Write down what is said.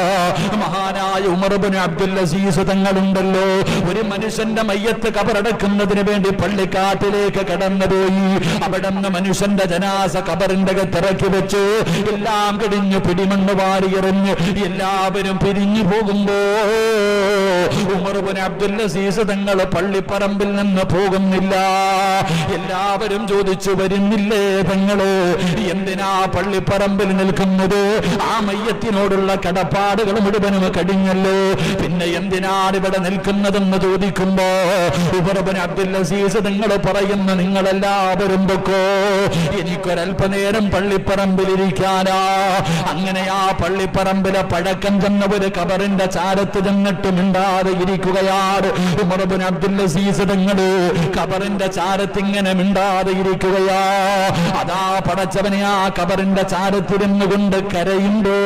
Oh. മഹാനായ ഉമർബിന് അബ്ദുൽ അസീസ് തങ്ങളുണ്ടല്ലോ. ഒരു മനുഷ്യന്റെ മയ്യത്ത് കബറടക്കുന്നതിന് വേണ്ടി പള്ളിക്കാട്ടിലേക്ക് കടന്നുപോയി. അവിടെ നിന്ന് മനുഷ്യന്റെ ജനാസ കബറിന്റെ അകത്തിറക്കി വെച്ചു. എല്ലാം കിടിഞ്ഞു പിടിമണ്ണ് വാരിയെറിഞ്ഞ് എല്ലാവരും പിരിഞ്ഞു പോകുമ്പോ ഉമർബിന് അബ്ദുൽ അസീസ് തങ്ങൾ പള്ളിപ്പറമ്പിൽ നിന്ന് പോകുന്നില്ല. എല്ലാവരും ചോദിച്ചു വരുന്നില്ലേ തങ്ങൾ? എന്തിനാ പള്ളിപ്പറമ്പിൽ നിൽക്കുന്നത്? ആ മയ്യത്തിനോടുള്ള കടപ്പാടുകൾ മുഴുവനും കടിഞ്ഞല്ലോ. പിന്നെ എന്തിനാണ് ഇവിടെ നിൽക്കുന്നതെന്ന് ചോദിക്കുമ്പോ ഉബർബൻ അബ്ദുൽ അസീസ് നിങ്ങൾ പറയുന്ന നിങ്ങളെല്ലാവരും പൊക്കോ. എനിക്കൊരല്പനേരം പള്ളിപ്പറമ്പിലിരിക്കാനാ. അങ്ങനെ ആ പള്ളിപ്പറമ്പിലെ പഴക്കം ചെന്ന ഒരു കബറിന്റെ ചാരത്ത് ചെന്നിട്ട് മിണ്ടാതെ ഇരിക്കുകയാണ് ഉമർബിൻ അബ്ദുൽ അസീസ് തങ്ങൾ കബറിന്റെ ചാരത്തിങ്ങനെ മിണ്ടാതെ ഇരിക്കുകയാ. അതാ പടച്ചവനെ ആ കബറിന്റെ ചാരത്തിരുന്നു കൊണ്ട് കരയുമ്പോ